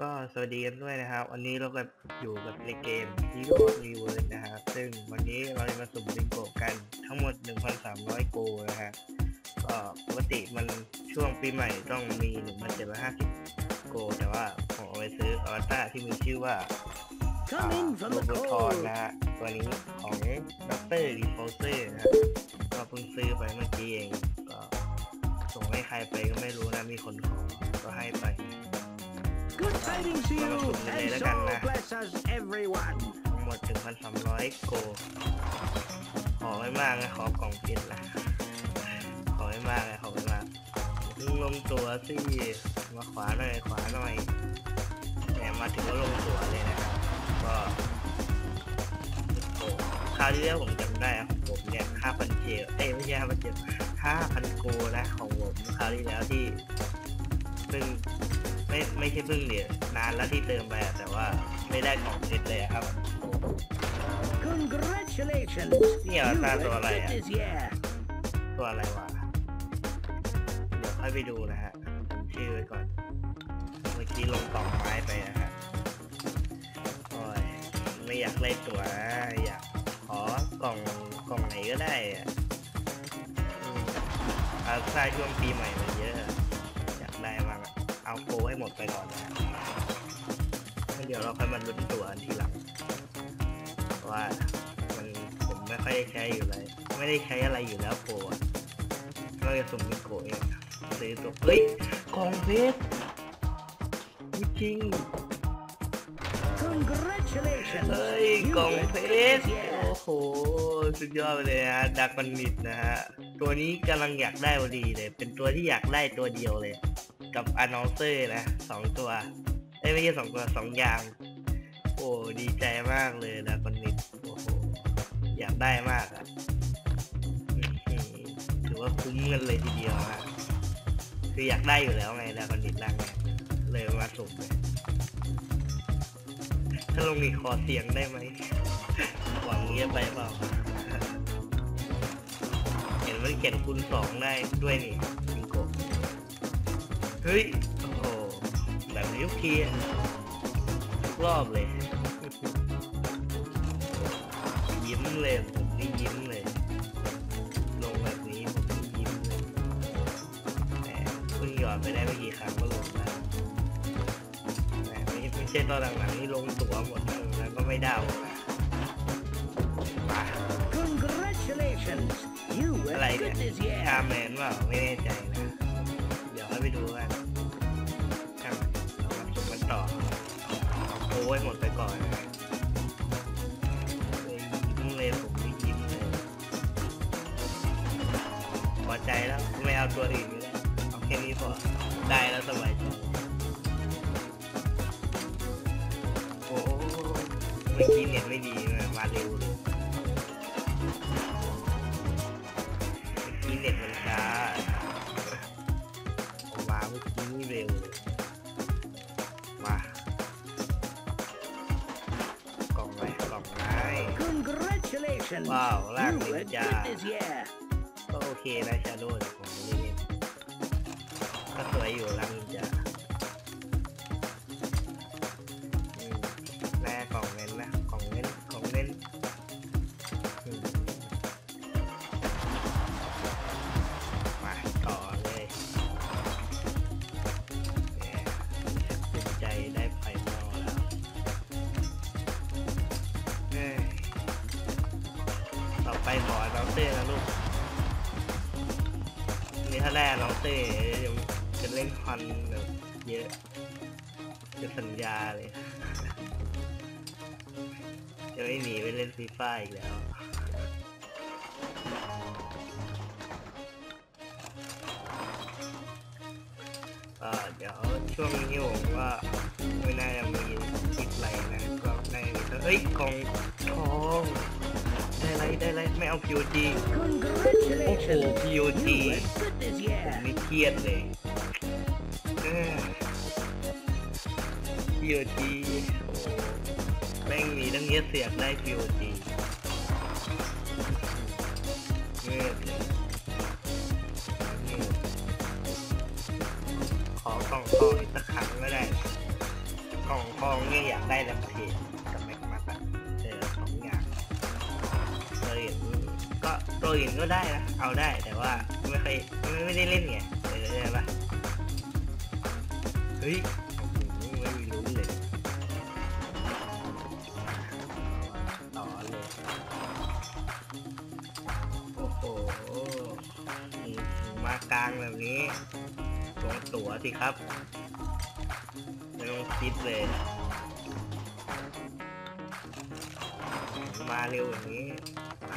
ก็สวัสดีกันด้วยนะครับ วันนี้เราก็อยู่กับในเกม Hero Reverse นะครับ ซึ่งวันนี้เราจะมาสุ่มบิงโกกันทั้งหมด 1,300 โกนะฮะก็ปกติมันช่วงปีใหม่ต้องมี 1,750 โก แต่ว่าผมเอาไปซื้ออวตารที่มีชื่อว่า Come in from โร the โบทอน cold. นะฮะตัวนี้ของดรรีโฟเซอร์นะฮะก็เพิ่งซื้อไปเมื่อกี้เองก็ส่งให้ใครไปก็ไม่รู้นะมีคนขอก็ให้ไป Good tidings to you, Vamos a subir and la so gana. bless us everyone. ทั้งหมด1,300โก ขอไม่มากนะขอกล่องเพชรนะ ขอไม่มากนะขอไม่มากเพิ่งลงตัวสิมาขวาหน่อยขวาหน่อยแหมมาถึงก็ลงตัวเลยนะครับก็โอ้คราวที่แล้วผมจำได้อะของผมเนี่ย5,000เจลเอ้ยไม่ใช่5,000เจล5,000โกนะของผมคราวที่แล้วที่เพิ่ง ไม่ไม่ใช่เพิ่งเดียวนานแล้วที่เติมไปอะแต่ว่าไม่ได้ของเพชรเลยอะครับ Congratulations. Yeah, you that's have all I fit have. this year. ตัวอะไรวะเดี๋ยวค่อยไปดูนะฮะผมชื่อไว้ก่อน เมื่อกี้ลงกล่องไม้ไปนะฮะโอ้ยไม่อยากเล่นตัวนะอยากขอกล่องกล่องไหนก็ได้อะอืมอาซาช่วงปีใหม่มันเยอะอย เอาโกให้หมดไปก่อนนะฮะแล้วเดี๋ยวเราค่อยมาลุ้นตัวอันทีหลังเพราะว่ามันผมไม่ค่อยได้ใช้อยู่เลย ไม่ได้ใช้อะไรอยู่แล้วโกอะนอกจากสุ่มมิโกะเองซื้อตัวเฮ้ยกล่องเพชรจริง Congratulations. เฮ้ย you กล่อง have เพ fit ชร this year. โอ้โห สุดยอดไปเลยฮะดักบันนิดนะฮะ ตัวนี้กำลังอยากได้พอดีเลย เป็นตัวที่อยากได้ตัวเดียวเลย กับอนอเซอร์นะสองตัว เอ้ยไม่ใช่สองตัวสองอย่าง โอ้ดีใจมากเลยดักบันนิดโอ้โหอยากได้มากอะถือว่าคุ้มเงินเลยทีเดียวฮะคืออยากได้อยู่แล้วไงดักบันนิดรังเนี่ยเลยมาสุ่มเลยถ้าลงมีขอเสียงได้ไหมหวังเงี้ยไปเปล่า เห็นมันเขียนคูณสองได้ด้วยนี่ เฮ้ย โอ้โห แบบนี้ทุกทีอะทุกรอบเลย ยิ้มเลยผมนี่ยิ้มเลย ลงแบบนี้ผมนี่ยิ้มเลยแหมเพิ่งหยอดไปได้ไม่กี่ครั้งก็ลงแล้วแหมไม่ไม่ใช่ตอนหลังๆนี่ลงตัวหมดแล้วก็ไม่ได้มา Congratulations. You อะไร have เนี่ย fit this year. ชาแมนว่าไม่แน่ใจนะ เดี๋ยวค่อยไปดูกัน เอาโอ้ยหมดไปก่อน Congratulations. Wow, you lang have ninja. fit this year. ก็โอเคนะชาโดว์ผมไม่ได้เล่นก็สวยอยู่ลังนินจา เต้เดี๋ยวจะเล่นคอนแบบเยอะจะสัญญาเลย จะไม่หนีไปเล่นฟีฟ่าอีกแล้วเดี๋ยวช่วงนี้ผมว่าไม่น่าจะมีคลิปอะไรนะก็ในเอ้ยของทอง ได้ไรได้ไรไม่เอา POG โอ้โห Congratulations. POG You have fit this ผม year. ไม่เครียดเลยเออ POG โอ้แม่งมีตั้งเยอะเสียกได้ POG เงียบเลยเงียบขอกล่องทองอีกสักครั้งก็ได้อื่ นก็ได้นะเอาได้แต่ว่าไม่เคยไม่ไม่ได้เล่นไงเออใช่ปะเฮ้ยไม่มีลุ้นเลยต่อเลยโอ้โหมากลางแบบนี้ลงตั๋วสิครับไม่ต้องคิดเลยมาเร็วอย่างนี้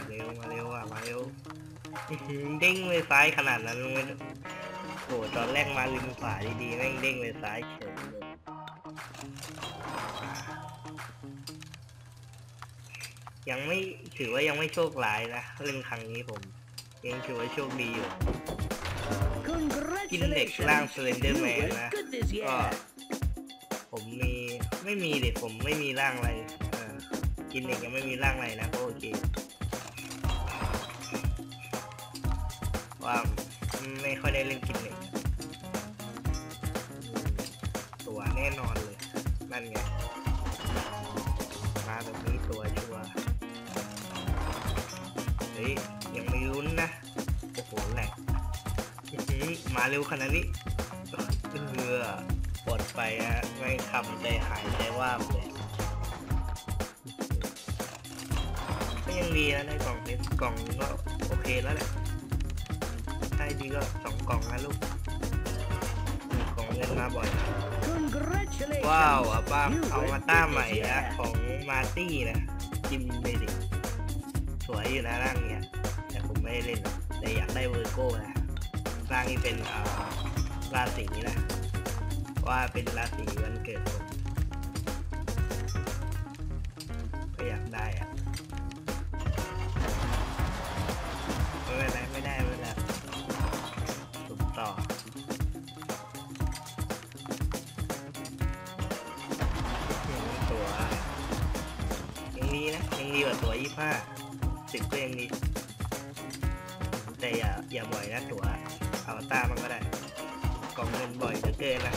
เร็วมาเร็วอะมาเร็วเด้งไปซ้ายขนาดนั้นไม่โอ้โหตอนแรกมาริมขวาดีๆแม่งเด้งไปซ้ายเฉยเลยยังไม่ถือว่ายังไม่โชคร้ายนะเล่นครั้งนี้ผมยังถือว่าโชคดีอยู่กินเด็กร่าง Congratulations. Slender Man นะก็ผมมีไม่มีเด็กผมไม่มีร่างอะไรกินเด็กยังไม่มีร่างอะไรนะก็โอเค ว่าไม่ค่อยได้เล่นกินเด็กตัวแน่นอนเลย นั่นไง มาแบบนี้ตัวชัวร์เฮ้ย ยังไม่ลุ้นนะ โอ้โหแหลกมาเร็วขนาดนี้เออปลดไปฮะไม่คำใจหายใจว่าเลยก็ยังดีนะได้กล่องเพชรกล่องก็โอเคแล้วแหละ ดีก็สองกล่องนะลูกกล่องเงินมาบ่อยว้าวอะป้าเอามาต้าใหม่นะของมาร์ตี้นะจิมเมดิกสวยอยู่นะร่างเนี้ยแต่ผมไม่ได้เล่นแต่อยากได้เวอร์โก้นะร่างนี้เป็นราศีนะว่าเป็นราศีวันเกิดผมก็อยากได้อะไม่เป็นไรไม่ได้ไม่เป็นไร ดีนะยัว่าตัวยี่ห้าสิบก็ยังดีแต่อย่าอย่าบ่อยนะตัวอวตารมันก็ได้กล่องเงินบ่อยเหลือเกินนะ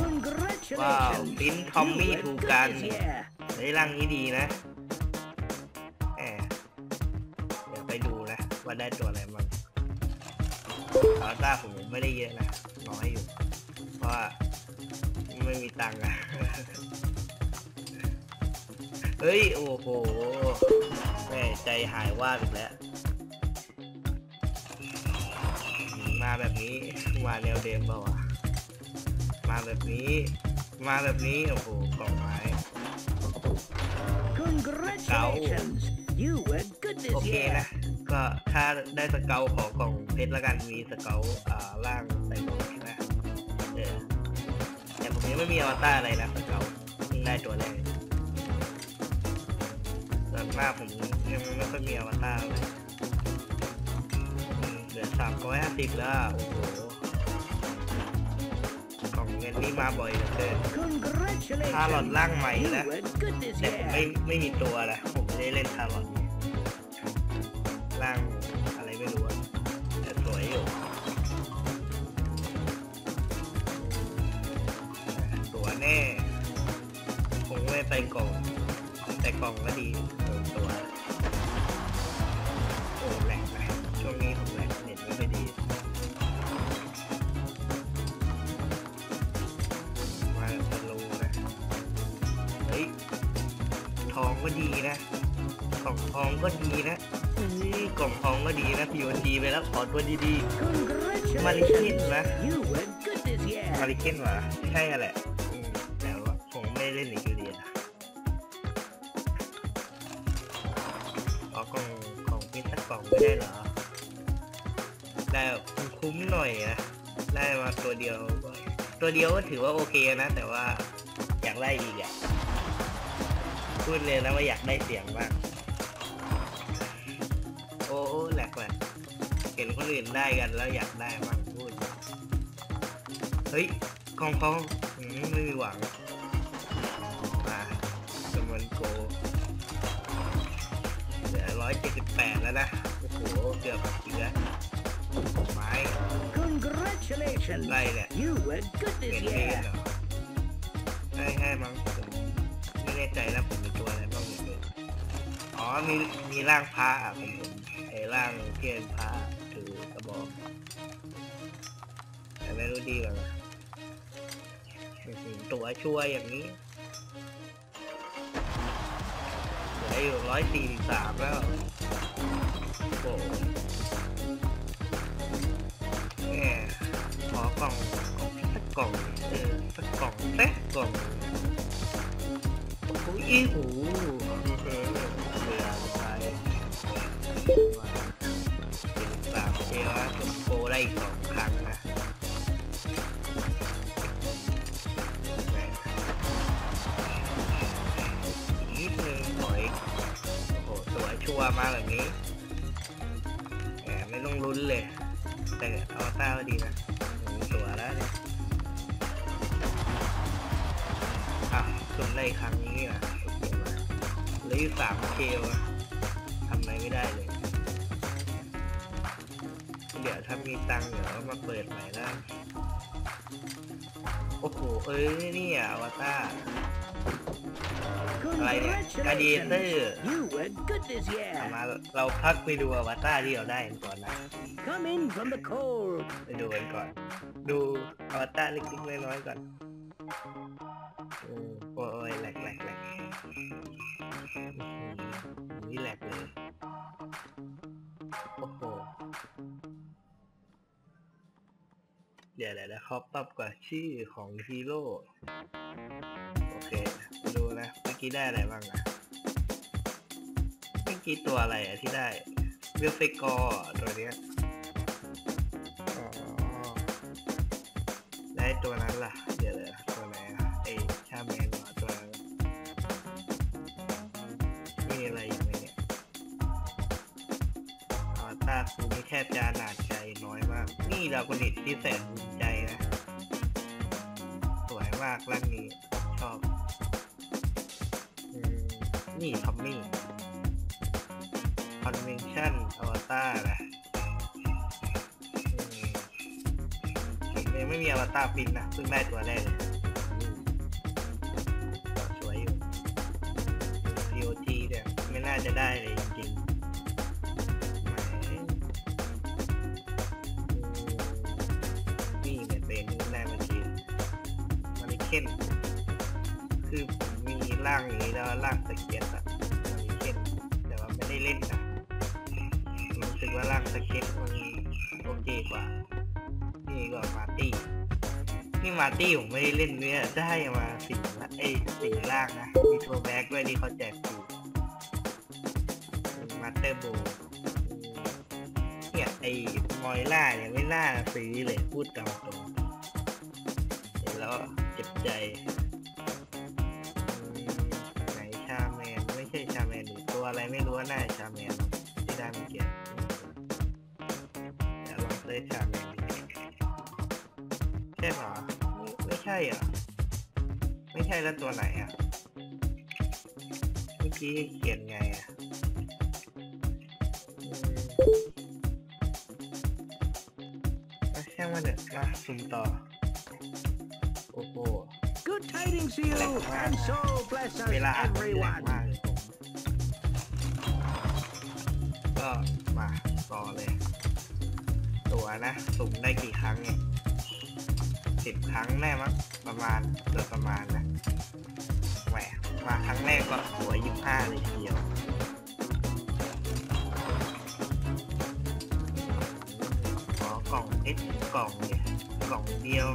Congratulations. Wow, Pin Tommy You were to good Gun. this year. เฮ้ยร่างนี้ดีนะแหมเดี๋ยวไปดูนะว่าได้ตัวอะไรบ้างอวตารผมไม่ได้เยอะนะน้อยอยู่ เพราะว่าไม่มีตังค์อะ เฮ้ย โอ้โหแม่ใจหายว่าบอีกแล้ว มาแบบนี้ มาแนวเดิมเปล่าวะมาแบบนี้ มาแบบนี้ โอ้โหกล่องไม้ Congratulations. You were good โอ this เค year. นะ ก็ถ้าได้สเกลของกล่องเพชรแล้วกัน มีสเกลอ่าล่างใส่กล่องเพชรนะ เออ แต่ผมยังไม่มีอวตารอะไรนะสเกลเพิ่งได้ตัวแรก ส่วนมากผมยังไม่ค่อยมีอวตารเลยอืมเหลือสามร้อยห้าสิบแล้ว โอ้โหกล่องเงินนี่มาบ่อยเหลือเกิน Congratulations. ทารอดร่างใหม่ You นะ were good this แต่ผมไม่ year. ไม่มีตัวนะผมไม่ได้เล่นทารอนร่างอะไรไม่รู้อะแต่สวยอยู่ตัวแน่ คงไม่ไปกล่องแต่กล่องก็ดีเออ ตัวโอ้แหลกนะช่วงนี้ผมแหลกเน็ตไม่ค่อยดีมาสโลว์นะเฮ้ยทองก็ดีนะกล่องทองก็ดีนะเฮ้ยกล่องทองก็ดีนะ POG ไปแล้วขอตัวดี Congratulations. Malikin, You were good this ๆ year. มาริเคนวะใช่แหละอืมแต่ว่าผมไม่ได้เล่นอีกอยู่ดีนะ ได้เหรอ ได้แบบคุ้มหน่อยนะ ได้มาตัวเดียว ตัวเดียวก็ถือว่าโอเคนะ แต่ว่าอยากได้อีกอะ พูดเลยนะว่าอยากได้เสียงมากโอ้โอ้แหลกแหลกเห็นคนอื่นได้กันแล้วอยากได้บ้างพูด เฮ้ยกองทองอืมไม่มีหวัง เกือบอีกแล้วไม้ Congratulations. ไรเนี่ย You were good เป็ this นเล่น year. เหรอใช่ใช่มั้งผมไม่แน่ใจนะผมมีตัวอะไรบ้างเลยอ๋อมีมีร่างพระอะผมผมไอ้ร่างเทียนพระถือกระบอกแต่ไม่รู้ดีกว่านะอื้อหือตัวช่วยอย่างนี้เหลืออยู่ร้อยสี่สิบสามแล้วโอ้โห องสักกล่องเออสัก สุ่มได้อีกครั้งนี้อะโอเคมาเหลืออยู่สามเคลอะทำอะไรไม่ได้เลย เดี๋ยวถ้ามีตังค์เดี๋ยวเอามาเปิดใหม่ได้โอ้โห เอ้ยนี่อะอวตารอะไรเนี่ย Gladiator Congratulations. You were good this เอา year. มาเราพักไปดูอวตารที่เราได้กันก่อนนะ Come in from the cold. ไปดูกันก่อน ดูอวตารเล็กๆน้อยๆก่อน เดี๋ยวเดี๋ยวเขาปรับกว่าชื่อของฮีโร่โอเคดูนะเมื่อกี้ได้อะไรบ้างอะเมื่อกี้ตัวอะไรอะที่ได้เวลเฟกอร์ตัวเนี้ยได้ตัวนั้นล่ะ เดี๋ยวเลยตัวไหนอะไอชาแมนหรอตัวนั้นมีอะไรอยู่ไหมเนี่ยอวตารคูนี่แทบจะหนาดใจน้อยมาก นี่ดาวกนิตที่แสน มิใจนะมากร่างนี้ ชอบนี่ทอมมี่คอนเวนชั่นอวตารนะผมยังไม่มีอวตารฟินนะเพิ่งได้ตัวแรกเลยสวยอยู่ POG เนี่ย ไม่น่าจะได้เลยจริง ว่าร่างสเก็ตมันโอเคกว่านี่ก็มาร์ตี้นี่มาร์ตี้ผมไม่ได้เล่นเนี่ยได้มาสี่งละเอ้สี่งล่างนะมีทัวร์แบ็กด้วยที่เขาแจกอยู่มาเตอร์โบเนี่ยไอ้มอยล่าเนี่ยไม่น่าซื้อเลยพูดตามตรงเห็นแล้วเจ็บใจไหนชาแมนไม่ใช่ชาแมนหรือตัวอะไรไม่รู้ว่าน่าชาแมนที่ได้เมื่อกี้ เดี๋ยวลองเซิร์ชชาแมนดูใช่เหรอไม่ไม่ใช่เหรอไม่ใช่แล้วตัวไหนอะ เมื่อกี้เขียนไงอะอืมอะช่างมันเถอะมาสุ่มต่อ โอ้โห Good tidings to you, Like that. and so bless us เวลาอ่านแรง everyone. มากเลยผมก็มาต่อเลย ตัวนะสุ่มได้กี่ครั้งเนี่ยสิบครั้งแน่มั้งประมาณโดยประมาณนะแหวมาครั้งแรกก็หัวยี่ห้าเลยทีเดียวขอกล่องเอ็กกล่องเนี่ยกล่องเดียว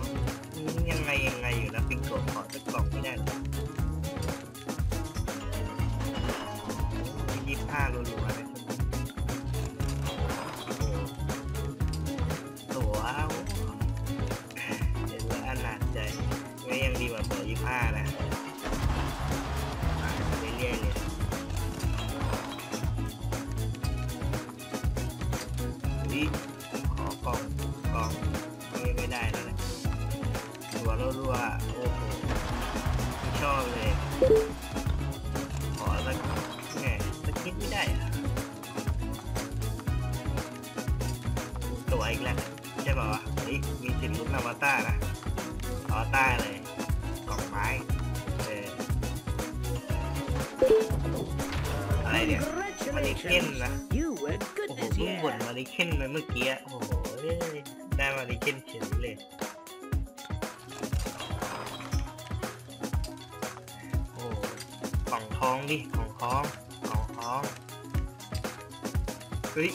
ยังไงยังไงอยู่นะปิงโกขอสักกล่องไม่ได้ยี่ห้ารัวๆนะใรัวรัวๆโอ้โหไม่ชอบเลย ขอสักแง่สักนิดไม่ได้อะตัวอีกแล้วใช่ป่าววะเฮ้ยมีสิทธิ์ลุ้นอวตารนะอวตารเลยกล่องไม้เอออะไรเนี่ย Congratulations. มาริเคนนะ Congratulations. You were good โอ้โห this เพิ่งบ่น year. มาริเคนไปเมื่อกี้อะโอ้โห เฮ้ย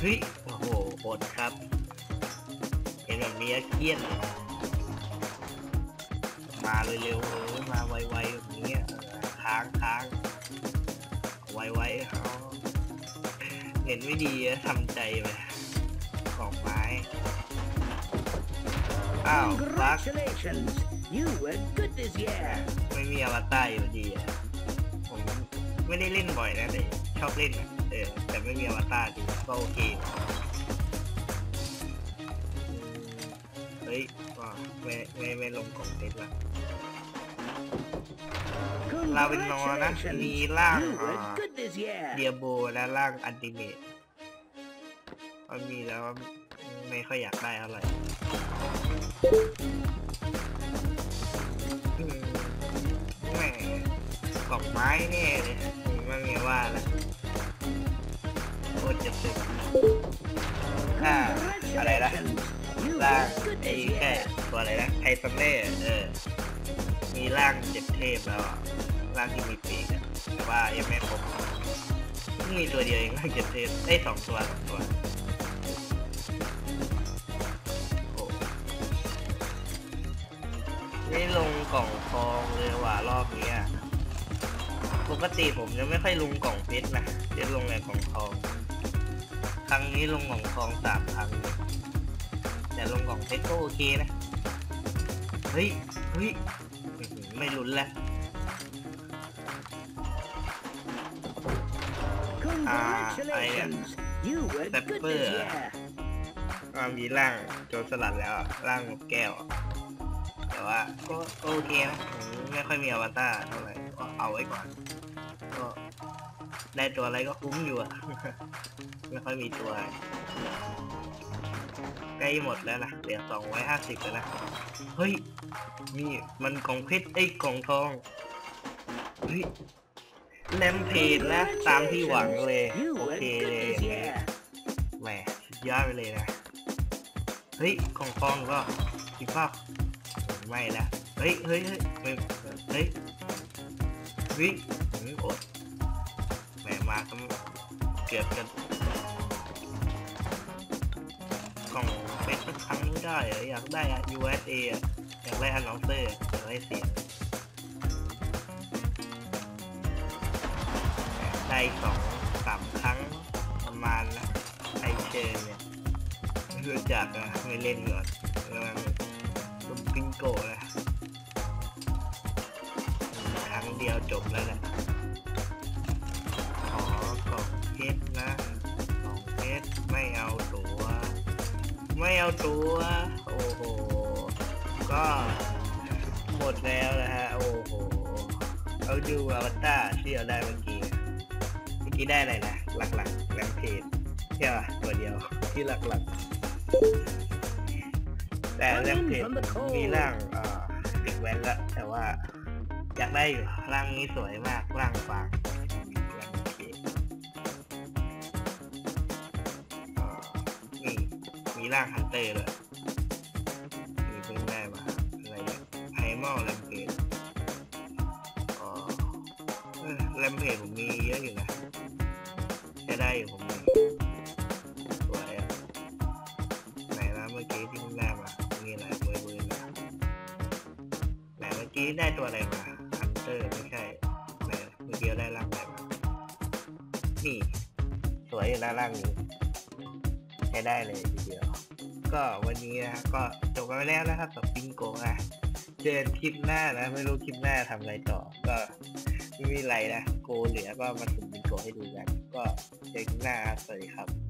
เฮ้ยโอ้โหอดครับ เห็นแบบนี้แล้วเครียดเลยมาเร็วๆเออมาไวๆแบบนี้อะเออค้างค้างไวๆเขาเห็นไม่ดีอะทำใจไปกล่องไม้ อ้าวรัก Congratulations. You were good this year. ไม่มีอวตารอยู่ดีอะผมไม่ได้เล่นบ่อยนะแต่ชอบเล่นอะเออแต่ ไม่มีอวตารดีก็โอเคเฮ้ยก็ไม่ไม่ไม่ลงกล่องเต็มละลาเวินนอนะมีร่างเดียโบและร่างอันติเมตมันมีแล้วไม่ค่อยอยากได้อะไรแหม่กล่องไม้แน่เลยไม่มีว่าแล้ว โคตรจะสึกอ่าอะไรนะร่างไอ้แค่ตัวอะไรนะไทซันเล่เออ มีร่างเจ็ดเทพแล้วอะร่างที่มีปีกอะแต่ว่ายังไม่ครบเพิ่งมีตัวเดียวเองร่างเจ็ดเทพได้สองตัวสองตัวไม่ลงกล่องทองเลยว่ะรอบนี้ปกติผมจะไม่ค่อยลงกล่องเพชรนะจะลงแต่กล่องทอง รั้งนี้ลงกล่องทองสามครั้งเลยแต่ลงกล่องเพชรก็โอเคนะ เฮ้ย เฮ้ยอื้อหือไม่ลุ้นแล้ว Congratulations. You were good Pepper. this year. อ่ามีร่างโจรสลัดแล้วอะร่างนกแก้วอะแต่ว่าก็ก็โอเคนะผมไม่ค่อยมีอวตารเท่าไหร่ก็เอาไว้ก่อนก็ ได้ตัวอะไรก็คุ้มอยู่อะไม่ค่อยมีตัว ใกล้หมดแล้วนะเหลือสองร้อยห้าสิบแล้วนะ เฮ้ย นี่มันกล่องเพชรไอ้กล่องทอง เฮ้ยแลมเพจนะตามที่หวังเลย โอเคเลย this year. แหมยอดไปเลยนะ เฮ้ยกล่องทองก็คิดว่าไม่นะเฮ้ยเฮ้ยเฮ้ยเฮ้ยเฮ้ยหืมอดแห มาก็เกือบจะกล่องเป็นสักครั้งไม่ได้อยากได้อะ USA อยากได้อันนองเซอร์อยากได้เสียงได้สองสามครั้งประมาณนะไอเชนเนี่ยไม่รู้จักอะไม่เล่นก่อนกำลังลุมปิงโกะนะครั้งเดียวจบแล้วแหละ เพชรนะกล่องเพชรไม่เอาตัว ไม่เอาตัว โอ้โห ก็หมดแล้วนะฮะ โอ้โห เอาดูอวตารที่เราได้เมื่อกี้ เมื่อกี้ได้อะไรนะ หลักๆแรมเพจใช่ป่ะตัวเดียวที่หลักๆ แต่แรมเพจมีร่างเอ่อเด็กแว้นละแต่ว่าอยากได้อยู่ร่างนี้สวยมากร่างฟาง มีร่างฮันเตอร์เลยมีเพิ่งได้มาอะไรเนี่ยไฮมอลแรมเพจอ๋อแรมเพจผมมีเยอะอยู่นะใช้ได้อยู่ผมมีสวยอะไหนนะเมื่อกี้ที่เพิ่งได้มามีอะไรเบอร์เบอร์นะไหนเมื่อกี้ได้ตัวอะไรมาฮันเตอร์ไม่ใช่ไหนเมื่อกี้ได้ร่างอะไรมานี่สวยอยู่นะร่างนี้ใช้ได้เลยทีเดียว ก็วันนี้นะก็จบกันไปแล้วนะครับกับปิงโกอะเจอกันคลิปหน้านะ ไม่รู้คลิปหน้าทำอะไรต่อ ก็ไม่มีไรนะ โกเหลือก็มาถึงปิงโกให้ดูกัน ก็เจอกันคลิปหน้าครับสวัสดีครับ